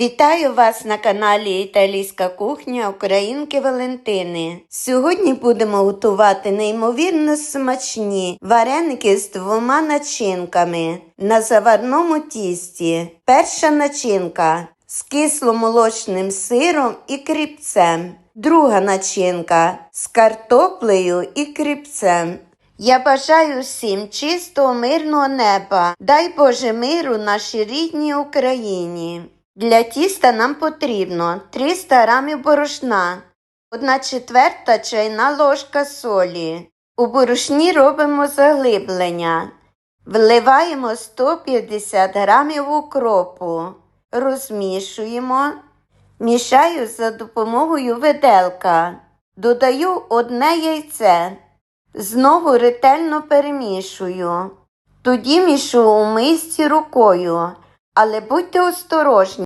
Вітаю вас на каналі Італійська кухня Українки Валентини. Сьогодні будемо готувати неймовірно смачні вареники з двома начинками на заварному тісті. Перша начинка з кисломолочним сиром і кріпцем. Друга начинка з картоплею і кріпцем. Я бажаю всім чистого мирного неба. Дай Боже миру нашій рідній Україні. Для тіста нам потрібно 300 грамів борошна, 1 четверта чайна ложка солі. У борошні робимо заглиблення. Вливаємо 150 грамів укропу. Розмішуємо. Мішаю за допомогою виделка. Додаю одне яйце. Знову ретельно перемішую. Тоді мішу у мисці рукою, але будьте осторожні.